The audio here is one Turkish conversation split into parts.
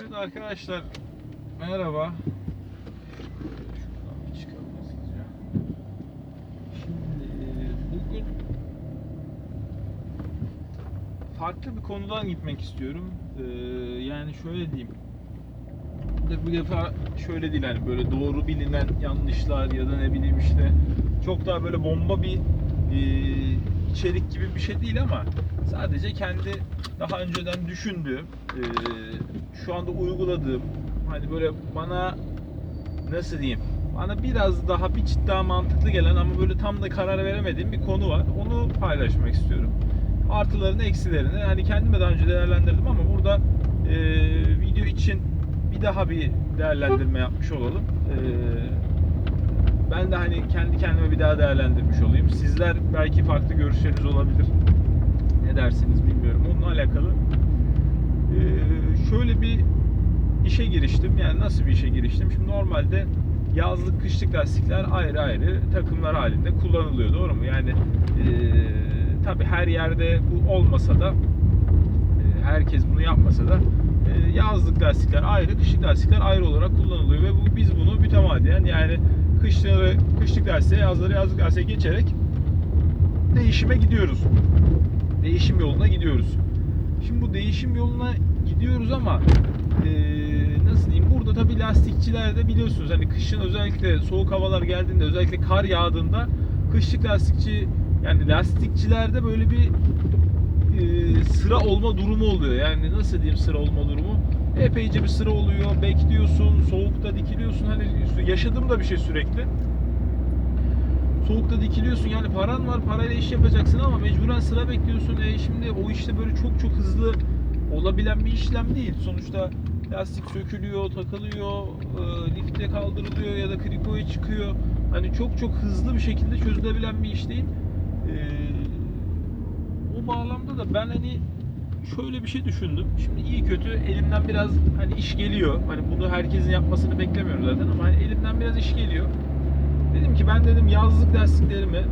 Evet arkadaşlar merhaba. Farklı bir konudan gitmek istiyorum. Ee, yani şöyle diyeyim. Bu defa şöyle değil hani böyle doğru bilinen yanlışlar ya da ne bileyim işte çok daha böyle bomba bir e, içerik gibi bir şey değil ama sadece kendi daha önceden düşündüğüm e, şu anda uyguladığım hani böyle bana nasıl diyeyim bana biraz daha bir çıt daha mantıklı gelen ama böyle tam da karar veremediğim bir konu var. Onu paylaşmak istiyorum. Artılarını, eksilerini hani kendime daha önce değerlendirdim ama burada e, video için bir daha bir değerlendirme yapmış olalım. E, ben de hani kendi kendime bir daha değerlendirmiş olayım. Sizler belki farklı görüşleriniz olabilir. Dersiniz bilmiyorum. Onunla alakalı ee, şöyle bir işe giriştim. Yani nasıl bir işe giriştim? Şimdi normalde yazlık kışlık lastikler ayrı ayrı takımlar halinde kullanılıyor. Doğru mu? Yani e, tabi her yerde bu olmasa da e, herkes bunu yapmasa da e, yazlık lastikler ayrı, kışlık lastikler ayrı olarak kullanılıyor ve bu, biz bunu mütemadiyen yani kışları kışlık lastiğe, yazları yazlık lastiğe geçerek değişime gidiyoruz. Değişim yoluna gidiyoruz. Şimdi bu değişim yoluna gidiyoruz ama eee, nasıl diyeyim burada tabii lastikçilerde biliyorsunuz hani kışın özellikle soğuk havalar geldiğinde özellikle kar yağdığında kışlık lastikçi yani lastikçilerde böyle bir eee, sıra olma durumu oluyor. Yani nasıl diyeyim sıra olma durumu? Epeyce bir sıra oluyor. Bekliyorsun, soğukta dikiliyorsun. Hani yaşadığım da bir şey sürekli soğukta dikiliyorsun yani paran var parayla iş yapacaksın ama mecburen sıra bekliyorsun. E şimdi o işte böyle çok çok hızlı olabilen bir işlem değil. Sonuçta lastik sökülüyor, takılıyor, e, lifte kaldırılıyor ya da krikoya çıkıyor. Hani çok çok hızlı bir şekilde çözülebilen bir iş değil. E, o bağlamda da ben hani şöyle bir şey düşündüm. Şimdi iyi kötü elimden biraz hani iş geliyor. Hani bunu herkesin yapmasını beklemiyorum zaten ama hani elimden biraz iş geliyor. Dedim ki ben dedim yazlık lastiklerimi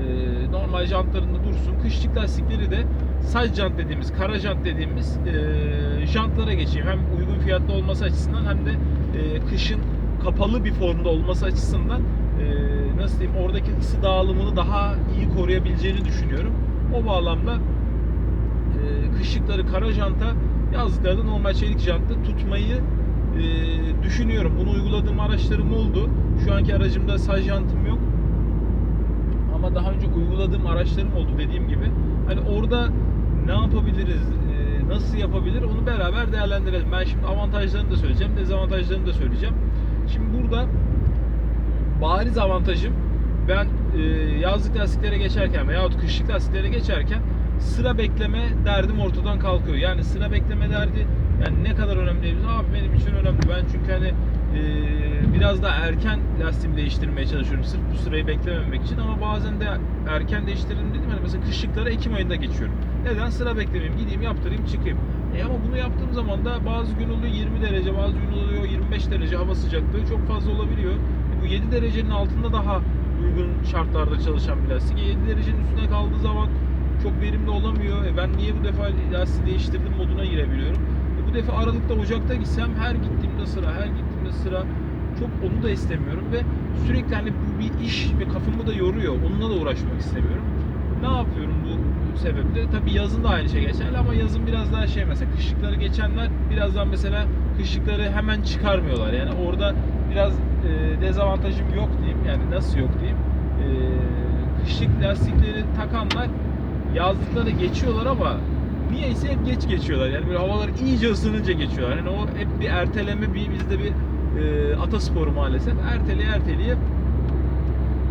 e, normal jantlarında dursun. Kışlık lastikleri de side jant dediğimiz, kara jant dediğimiz e, jantlara geçeyim. Hem uygun fiyatlı olması açısından hem de e, kışın kapalı bir formda olması açısından e, nasıl diyeyim oradaki ısı dağılımını daha iyi koruyabileceğini düşünüyorum. O bağlamda e, kışlıkları kara janta yazlıkları da normal çelik jantla tutmayı e, düşünüyorum. Bunu uyguladığım araçlarım oldu. Şu anki aracımda saj yok. Ama daha önce uyguladığım araçlarım oldu dediğim gibi. Hani orada ne yapabiliriz, e, nasıl yapabilir onu beraber değerlendirelim. Ben şimdi avantajlarını da söyleyeceğim, dezavantajlarını da söyleyeceğim. Şimdi burada bariz avantajım ben e, yazlık lastiklere geçerken veyahut kışlık lastiklere geçerken sıra bekleme derdim ortadan kalkıyor. Yani sıra bekleme derdi yani ne kadar önemli değil. Abi benim için önemli. Ben çünkü hani e, biraz daha erken lastiğimi değiştirmeye çalışıyorum sırf bu sırayı beklememek için ama bazen de erken değiştirelim dedim hani mesela kışlıklara Ekim ayında geçiyorum. Neden? Sıra beklemeyeyim, gideyim yaptırayım çıkayım. E ama bunu yaptığım zaman da bazı gün oluyor 20 derece, bazı gün oluyor 25 derece hava sıcaklığı çok fazla olabiliyor. E bu 7 derecenin altında daha uygun şartlarda çalışan bir lastik. E 7 derecenin üstüne kaldığı zaman çok verimli olamıyor. E ben niye bu defa lastiği değiştirdim moduna girebiliyorum. Bu defa Aralık'ta Ocak'ta gitsem her gittiğimde sıra, her gittiğimde sıra çok onu da istemiyorum ve sürekli hani bu bir iş ve kafamı da yoruyor. Onunla da uğraşmak istemiyorum. Ne yapıyorum bu sebeple? Tabii yazın da aynı şey geçerli ama yazın biraz daha şey mesela kışlıkları geçenler birazdan mesela kışlıkları hemen çıkarmıyorlar. Yani orada biraz e, dezavantajım yok diyeyim. Yani nasıl yok diyeyim. E, kışlık lastikleri takanlar yazlıklara geçiyorlar ama niyeyse hep geç geçiyorlar. Yani böyle havalar iyice ısınınca geçiyorlar. Yani o hep bir erteleme bir bizde bir e, atasporu maalesef. Erteleye erteleye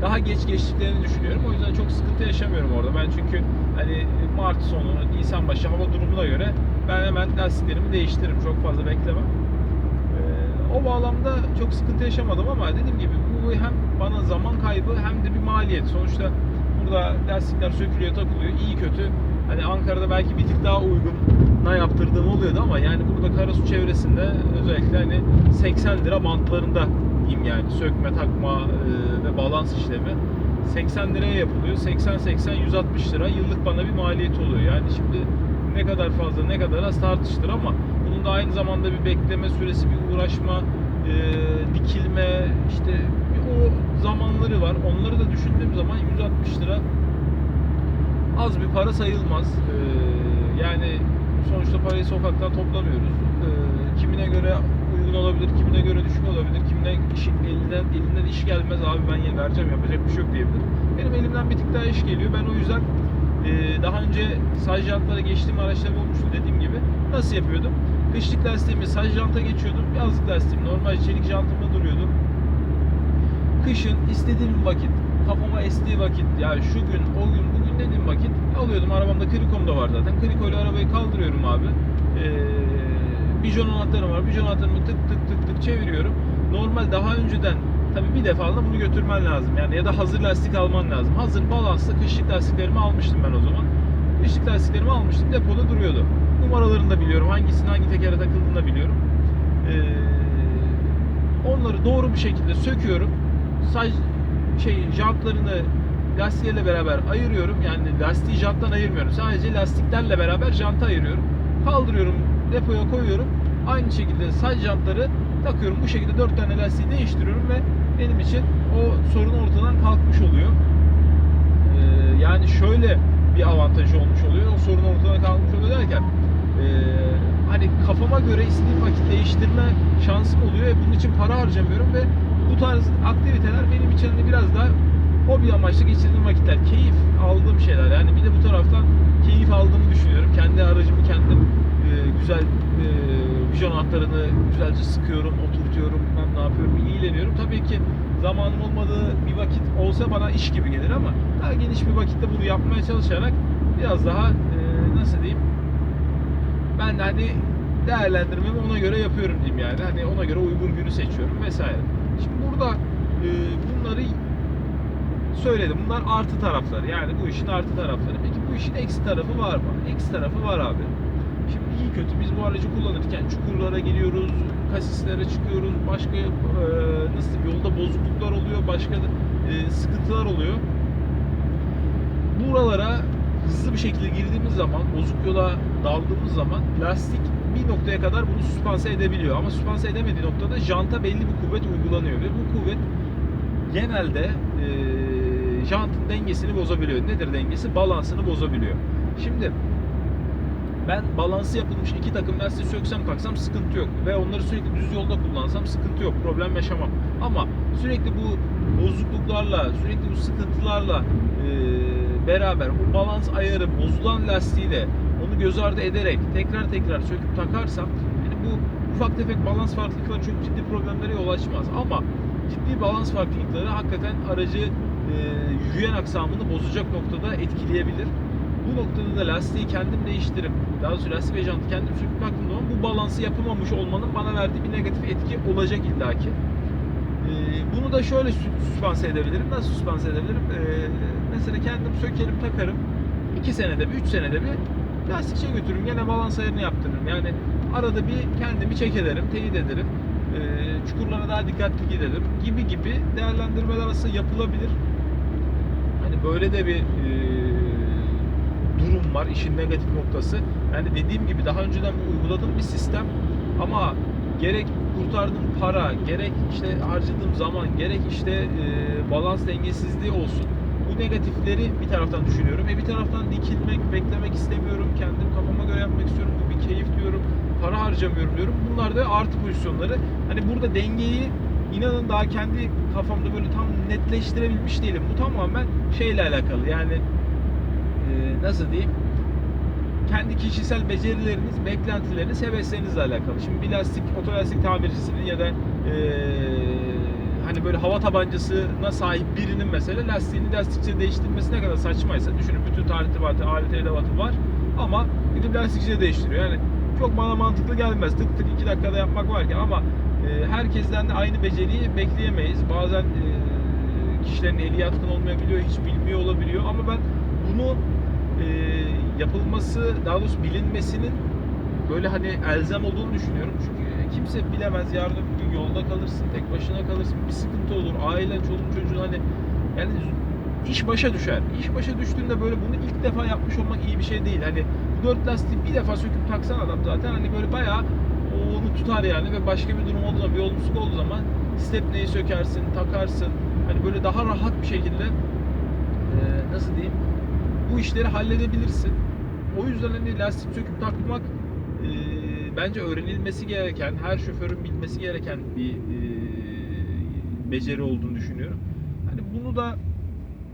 daha geç geçtiklerini düşünüyorum. O yüzden çok sıkıntı yaşamıyorum orada. Ben çünkü hani Mart sonu, Nisan başı hava durumuna göre ben hemen lastiklerimi değiştiririm. Çok fazla beklemem. Ee, o bağlamda çok sıkıntı yaşamadım ama dediğim gibi bu hem bana zaman kaybı hem de bir maliyet. Sonuçta burada lastikler sökülüyor, takılıyor. iyi kötü. Hani Ankara'da belki bir tık daha uyguna yaptırdığım oluyordu ama yani burada Karasu çevresinde özellikle hani 80 lira bantlarında diyeyim yani sökme, takma e, ve balans işlemi 80 liraya yapılıyor. 80-80 160 lira yıllık bana bir maliyet oluyor. Yani şimdi ne kadar fazla ne kadar az tartıştır ama bunun Bunda aynı zamanda bir bekleme süresi, bir uğraşma, e, dikilme, işte o zamanları var. Onları da düşündüğüm zaman 160 lira az bir para sayılmaz. E, yani sonuçta parayı sokaktan toplamıyoruz. E, kimine göre uygun olabilir, kimine göre düşük olabilir, kimine iş, elinden, elinden iş gelmez abi ben ya vereceğim yapacak bir şey yok diyebilir. Benim elimden bir tık daha iş geliyor. Ben o yüzden e, daha önce saj jantlara geçtiğim araçlar olmuştu dediğim gibi. Nasıl yapıyordum? Kışlık lastiğimi saj janta geçiyordum. Yazlık lastiğim normal çelik jantımda duruyordu. Kışın istediğim vakit, kafama estiği vakit, ya şu gün, o gün, bugün dediğim vakit alıyordum. Arabamda krikom da var zaten. Kriko arabayı kaldırıyorum abi. Ee, bijon anahtarım var. Bijon anahtarımı tık tık tık tık çeviriyorum. Normal daha önceden tabii bir defalığında bunu götürmen lazım. Yani ya da hazır lastik alman lazım. Hazır balanslı kışlık lastiklerimi almıştım ben o zaman. Kışlık lastiklerimi almıştım. Depoda duruyordu. Numaralarını da biliyorum. Hangisinin hangi tekere takıldığını da biliyorum. Ee, onları doğru bir şekilde söküyorum. Saj şey jantlarını lastiklerle beraber ayırıyorum. Yani lastiği janttan ayırmıyorum. Sadece lastiklerle beraber janta ayırıyorum. Kaldırıyorum, depoya koyuyorum. Aynı şekilde saj jantları takıyorum. Bu şekilde 4 tane lastiği değiştiriyorum ve benim için o sorun ortadan kalkmış oluyor. Ee, yani şöyle bir avantajı olmuş oluyor. O sorun ortadan kalkmış oluyor derken ee, hani kafama göre istediğim vakit değiştirme şansım oluyor bunun için para harcamıyorum ve bu tarz aktiviteler benim için hani biraz daha hobi amaçlı geçirdiğim vakitler, keyif aldığım şeyler. Yani bir de bu taraftan keyif aldığımı düşünüyorum. Kendi aracımı kendim e, güzel e, vijon anahtarını güzelce sıkıyorum, oturtuyorum, ben ne yapıyorum, ilgileniyorum. Tabii ki zamanım olmadığı bir vakit olsa bana iş gibi gelir ama daha geniş bir vakitte bunu yapmaya çalışarak biraz daha e, nasıl diyeyim ben de hani değerlendirmemi ona göre yapıyorum diyeyim yani. Hani ona göre uygun günü seçiyorum vesaire. Şimdi burada e, bunları söyledim. Bunlar artı tarafları. Yani bu işin artı tarafları. Peki bu işin eksi tarafı var mı? Eksi tarafı var abi. Şimdi iyi kötü biz bu aracı kullanırken çukurlara giriyoruz, kasislere çıkıyoruz, başka e, nasıl yolda bozukluklar oluyor, başka e, sıkıntılar oluyor. Buralara hızlı bir şekilde girdiğimiz zaman, bozuk yola daldığımız zaman lastik bir noktaya kadar bunu süspanse edebiliyor. Ama süspanse edemediği noktada janta belli bir kuvvet uygulanıyor ve bu kuvvet genelde e, jantın dengesini bozabiliyor. Nedir dengesi? Balansını bozabiliyor. Şimdi ben balansı yapılmış iki takım lastiği söksem kalksam sıkıntı yok. Ve onları sürekli düz yolda kullansam sıkıntı yok. Problem yaşamam. Ama sürekli bu bozukluklarla, sürekli bu sıkıntılarla e, beraber bu balans ayarı bozulan lastiğiyle onu göz ardı ederek tekrar tekrar söküp takarsam yani bu ufak tefek balans farklılıkları çok ciddi problemlere yol açmaz. Ama ciddi balans farklılıkları hakikaten aracı yürüyen aksamını bozacak noktada etkileyebilir. Bu noktada da lastiği kendim değiştirip, daha doğrusu lastik ve jantı kendim söküp baktığım zaman bu balansı yapamamış olmanın bana verdiği bir negatif etki olacak illaki. Ee, bunu da şöyle sü- süspanse edebilirim. Nasıl süspanse edebilirim? Ee, mesela kendim sökerim, takarım. 2 senede bir, 3 senede bir lastikçiye götürürüm. Gene balans ayarını yaptırırım. Yani arada bir kendimi çek ederim, teyit ederim. Çukurlara daha dikkatli gidelim gibi gibi değerlendirmeler aslında yapılabilir. Hani böyle de bir e, durum var işin negatif noktası. Yani dediğim gibi daha önceden bu uyguladığım bir sistem ama gerek kurtardığım para, gerek işte harcadığım zaman, gerek işte e, balans dengesizliği olsun. Bu negatifleri bir taraftan düşünüyorum. E bir taraftan dikilmek, beklemek istemiyorum. Kendim kafama göre yapmak istiyorum. Bu bir keyif diyorum. Para harcamıyorum diyorum. Bunlar da artı pozisyonları. Hani burada dengeyi inanın daha kendi kafamda böyle tam netleştirebilmiş değilim. Bu tamamen şeyle alakalı. Yani e, nasıl diyeyim? kendi kişisel becerileriniz, beklentileriniz, heveslerinizle alakalı. Şimdi bir lastik, otolastik tamircisinin ya da e, hani böyle hava tabancasına sahip birinin mesela lastiğini lastikçide değiştirmesi ne kadar saçmaysa düşünün bütün tarihtibatı, alet edevatı var ama gidip lastikçide değiştiriyor. Yani çok bana mantıklı gelmez. Tık tık iki dakikada yapmak varken ama e, herkesten de aynı beceriyi bekleyemeyiz. Bazen e, kişilerin eli yatkın olmayabiliyor, hiç bilmiyor olabiliyor ama ben bunu e, yapılması, daha doğrusu bilinmesinin böyle hani elzem olduğunu düşünüyorum. Çünkü kimse bilemez. Yarın öbür gün yolda kalırsın, tek başına kalırsın, bir sıkıntı olur. Ailen, çoluk çocuğun hani yani iş başa düşer. İş başa düştüğünde böyle bunu ilk defa yapmış olmak iyi bir şey değil. Hani Bu dört lastiği bir defa söküp taksan adam zaten hani böyle bayağı onu tutar yani ve başka bir durum olduğu zaman bir olumsuzluk olduğu zaman stepneyi sökersin, takarsın. Hani böyle daha rahat bir şekilde e, nasıl diyeyim bu işleri halledebilirsin. O yüzden hani lastik söküp takmak e, bence öğrenilmesi gereken, her şoförün bilmesi gereken bir e, beceri olduğunu düşünüyorum. Hani bunu da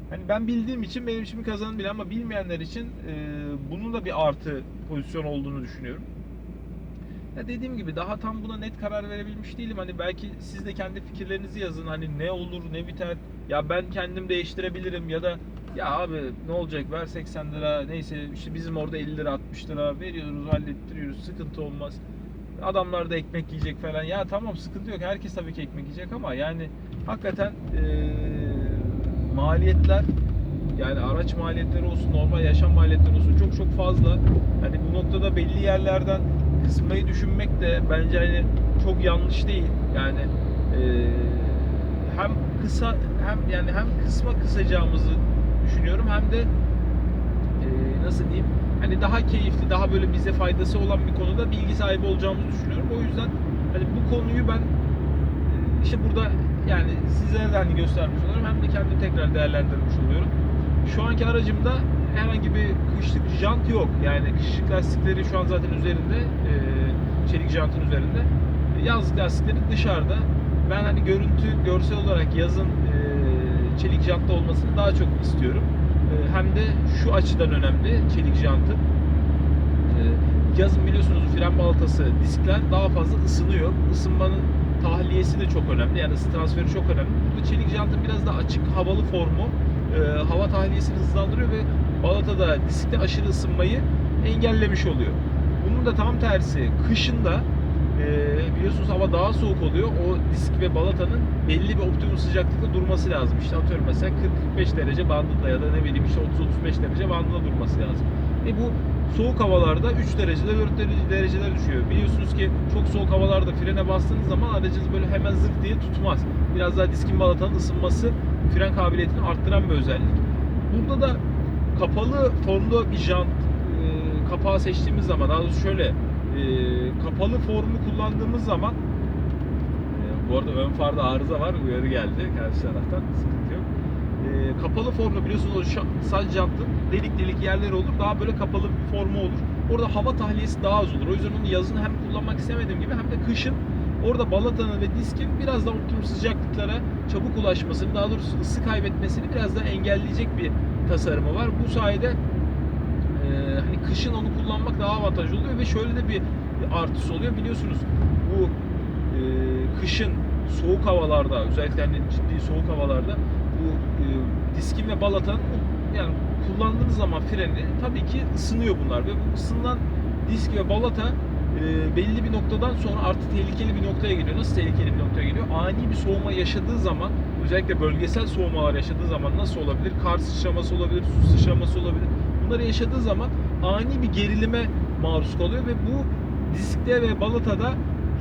hani ben bildiğim için benim için bir kazanım bile ama bilmeyenler için e, bunun da bir artı pozisyon olduğunu düşünüyorum. Ya dediğim gibi daha tam buna net karar verebilmiş değilim. Hani belki siz de kendi fikirlerinizi yazın. Hani ne olur ne biter. Ya ben kendim değiştirebilirim ya da ya abi ne olacak ver 80 lira neyse işte bizim orada 50 lira 60 lira veriyoruz hallettiriyoruz sıkıntı olmaz. Adamlar da ekmek yiyecek falan. Ya tamam sıkıntı yok. Herkes tabii ki ekmek yiyecek ama yani hakikaten eee, maliyetler yani araç maliyetleri olsun, normal yaşam maliyetleri olsun çok çok fazla. Hani bu noktada belli yerlerden kısmayı düşünmek de bence hani çok yanlış değil. Yani eee, hem kısa hem yani hem kısma kısacağımızı düşünüyorum hem de eee, nasıl diyeyim hani daha keyifli, daha böyle bize faydası olan bir konuda bilgi sahibi olacağımızı düşünüyorum. O yüzden hani bu konuyu ben e, işte burada yani sizlere de hani göstermiş oluyorum hem de kendim tekrar değerlendirmiş oluyorum. Şu anki aracımda herhangi bir kışlık jant yok. Yani kışlık lastikleri şu an zaten üzerinde. e, çelik jantın üzerinde. Yazlık lastikleri dışarıda. Ben hani görüntü, görsel olarak yazın e, çelik jantta olmasını daha çok istiyorum. E, hem de şu açıdan önemli çelik jantın. E, yazın biliyorsunuz fren balatası, diskler daha fazla ısınıyor. Isınmanın tahliyesi de çok önemli. Yani ısı transferi çok önemli. Burada çelik jantın biraz daha açık havalı formu e, hava tahliyesini hızlandırıyor ve balatada diskte aşırı ısınmayı engellemiş oluyor. Bunun da tam tersi kışında e, biliyorsunuz hava daha soğuk oluyor. O disk ve balatanın belli bir optimum sıcaklıkta durması lazım. İşte atıyorum mesela 40-45 derece bandında ya da ne bileyim işte 30-35 derece bandında durması lazım. Ve bu soğuk havalarda 3 derecede 4 derece- dereceler düşüyor. Biliyorsunuz ki çok soğuk havalarda frene bastığınız zaman aracınız böyle hemen zırt diye tutmaz. Biraz daha diskin balatanın ısınması fren kabiliyetini arttıran bir özellik. Burada da kapalı formda bir jant e, kapağı seçtiğimiz zaman daha doğrusu şöyle e, kapalı formu kullandığımız zaman e, bu arada ön farda arıza var uyarı geldi karşı taraftan sıkıntı yok. E, kapalı formda biliyorsunuz o saç jantın delik delik yerleri olur daha böyle kapalı bir formu olur. Orada hava tahliyesi daha az olur. O yüzden onu yazın hem kullanmak istemediğim gibi hem de kışın orada balatanın ve diskin biraz daha optimum sıcaklıklara çabuk ulaşmasını, daha doğrusu ısı kaybetmesini biraz daha engelleyecek bir tasarımı var. Bu sayede e, hani kışın onu kullanmak daha avantajlı oluyor ve şöyle de bir artısı oluyor. Biliyorsunuz bu e, kışın soğuk havalarda özellikle hani ciddi soğuk havalarda bu e, diskin ve balatanın yani kullandığınız zaman freni tabii ki ısınıyor bunlar ve bu ısınan disk ve balata e, belli bir noktadan sonra artık tehlikeli bir noktaya geliyor. Nasıl tehlikeli bir noktaya geliyor? Ani bir soğuma yaşadığı zaman özellikle bölgesel soğumalar yaşadığı zaman nasıl olabilir? Kar sıçraması olabilir, su sıçraması olabilir. Bunları yaşadığı zaman ani bir gerilime maruz kalıyor ve bu diskte ve balatada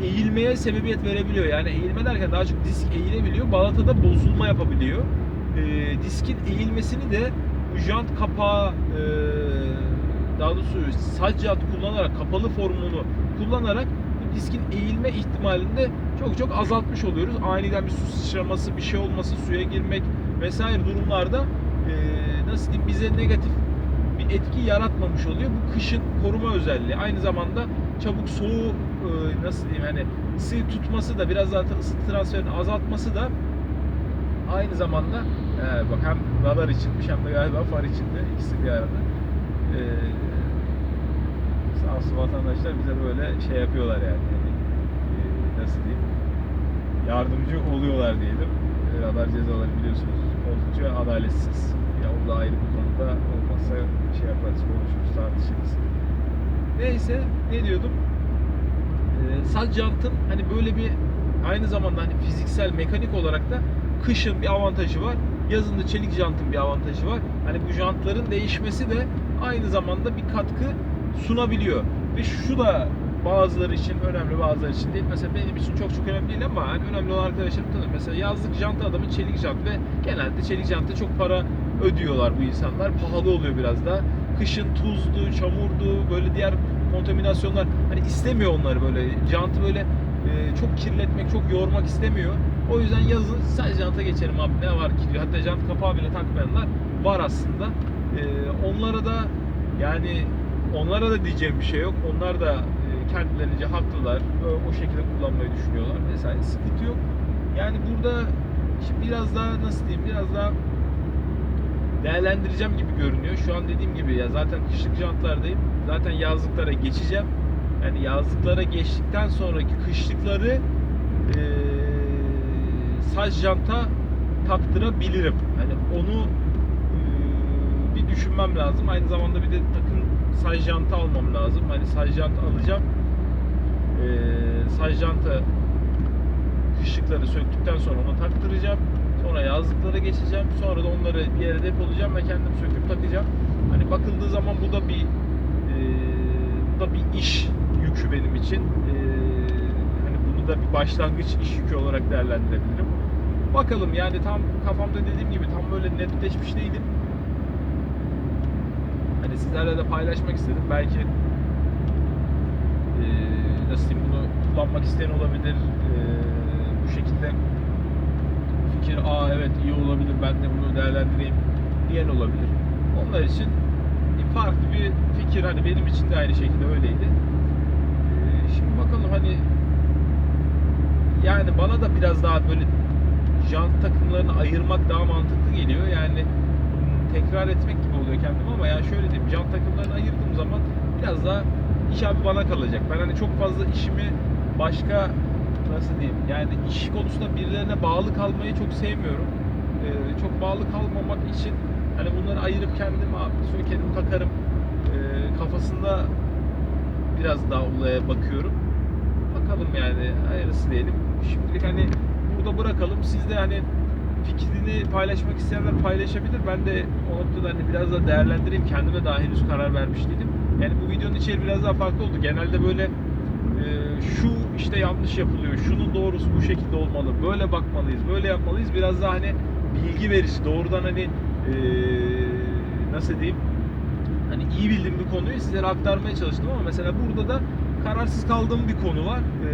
eğilmeye sebebiyet verebiliyor. Yani eğilme derken daha çok disk eğilebiliyor. Balatada bozulma yapabiliyor. E, diskin eğilmesini de jant kapağı e, daha doğrusu sac jant kullanarak kapalı formunu kullanarak bu diskin eğilme ihtimalini de çok çok azaltmış oluyoruz. Aniden bir su sıçraması, bir şey olması, suya girmek vesaire durumlarda e, nasıl diyeyim bize negatif bir etki yaratmamış oluyor. Bu kışın koruma özelliği. Aynı zamanda çabuk soğuğu e, nasıl diyeyim hani ısı tutması da biraz zaten ısı transferini azaltması da aynı zamanda e, bak hem radar içinmiş hem de galiba far içinde ikisi bir arada. E, olsun vatandaşlar bize böyle şey yapıyorlar yani. Hani, e, nasıl diyeyim? Yardımcı oluyorlar diyelim. E, cezaları biliyorsunuz oldukça adaletsiz. Ya o da ayrı bir konuda olmazsa şey yaparız, konuşuruz, tartışırız. Neyse ne diyordum? Ee, sac jantın hani böyle bir aynı zamanda hani fiziksel mekanik olarak da kışın bir avantajı var. Yazın da çelik jantın bir avantajı var. Hani bu jantların değişmesi de aynı zamanda bir katkı sunabiliyor. Ve şu da bazıları için önemli bazıları için değil. Mesela benim için çok çok önemli değil ama hani önemli olan arkadaşlarım tanır. Mesela yazlık jant adamın çelik jant ve genelde çelik janta çok para ödüyorlar bu insanlar. Pahalı oluyor biraz da. kışın tuzlu, çamurdu, böyle diğer kontaminasyonlar hani istemiyor onları böyle. Jantı böyle e, çok kirletmek, çok yormak istemiyor. O yüzden yazın sadece janta geçerim abi ne var ki diyor. Hatta jant kapağı bile takmayanlar var aslında. E, onlara da yani onlara da diyeceğim bir şey yok. Onlar da e, kendilerince haklılar. O, şekilde kullanmayı düşünüyorlar vesaire. Sıkıntı yok. Yani burada şimdi biraz daha nasıl diyeyim biraz daha değerlendireceğim gibi görünüyor. Şu an dediğim gibi ya zaten kışlık jantlardayım. Zaten yazlıklara geçeceğim. Yani yazlıklara geçtikten sonraki kışlıkları eee saç janta taktırabilirim. Hani onu eee, bir düşünmem lazım. Aynı zamanda bir de takım saç janta almam lazım. Hani saç jant alacağım. Eee saç janta kışlıkları söktükten sonra onu taktıracağım. Sonra yazlıklara geçeceğim. Sonra da onları bir yere depolayacağım ve kendim söküp takacağım. Hani bakıldığı zaman bu da bir e, bu da bir iş yükü benim için. E, hani bunu da bir başlangıç iş yükü olarak değerlendirebilirim. Bakalım yani tam kafamda dediğim gibi tam böyle netleşmiş değilim. Hani sizlerle de paylaşmak istedim. Belki e, nasıl diyeyim bunu kullanmak isteyen olabilir. E, bu şekilde fikir aa evet iyi olabilir ben de bunu değerlendireyim diyen olabilir. Onlar için farklı bir fikir hani benim için de aynı şekilde öyleydi. Ee, Şimdi bakalım hani yani bana da biraz daha böyle jant takımlarını ayırmak daha mantıklı geliyor. Yani tekrar etmek gibi oluyor kendim ama yani şöyle diyeyim jant takımlarını ayırdığım zaman biraz daha iş abi bana kalacak. Ben hani çok fazla işimi başka nasıl diyeyim yani iş konusunda birilerine bağlı kalmayı çok sevmiyorum. Ee, çok bağlı kalmamak için hani bunları ayırıp kendime sökerim takarım ee, kafasında biraz daha olaya bakıyorum. Bakalım yani hayırlısı diyelim. Şimdilik hani burada bırakalım. Siz de hani fikrini paylaşmak isteyenler paylaşabilir. Ben de o noktada hani biraz daha değerlendireyim. Kendime daha henüz karar vermiş değilim. Yani bu videonun içeriği biraz daha farklı oldu. Genelde böyle e, şu işte yanlış yapılıyor, şunun doğrusu bu şekilde olmalı, böyle bakmalıyız, böyle yapmalıyız. Biraz daha hani bilgi verici, doğrudan hani e, nasıl diyeyim, hani iyi bildiğim bir konuyu sizlere aktarmaya çalıştım ama mesela burada da kararsız kaldığım bir konu var. E,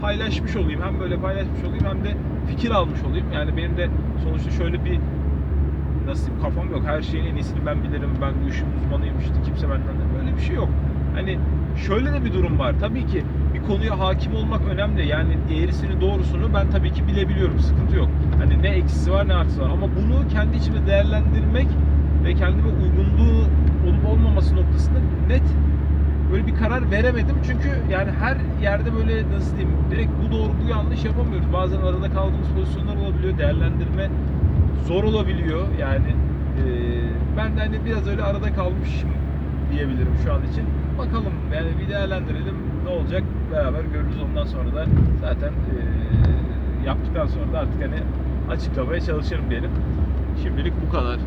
paylaşmış olayım, hem böyle paylaşmış olayım hem de fikir almış olayım. Yani benim de sonuçta şöyle bir nasıl kafam yok. Her şeyin en iyisini ben bilirim, ben bu işin uzmanıyım işte kimse benden de böyle bir şey yok. Hani şöyle de bir durum var. Tabii ki bir konuya hakim olmak önemli. Yani eğrisini doğrusunu ben tabii ki bilebiliyorum. Sıkıntı yok. Hani ne eksisi var ne artısı var. Ama bunu kendi içimde değerlendirmek ve kendime uygunluğu olup olmaması noktasında net böyle bir karar veremedim. Çünkü yani her yerde böyle nasıl diyeyim direkt bu doğru bu yanlış yapamıyoruz. Bazen arada kaldığımız pozisyonlar olabiliyor. Değerlendirme zor olabiliyor. Yani e, ben de hani biraz öyle arada kalmışım diyebilirim şu an için. Bakalım yani bir değerlendirelim ne olacak beraber görürüz ondan sonra da zaten e, yaptıktan sonra da artık hani açıklamaya çalışırım diyelim. Şimdilik bu kadar.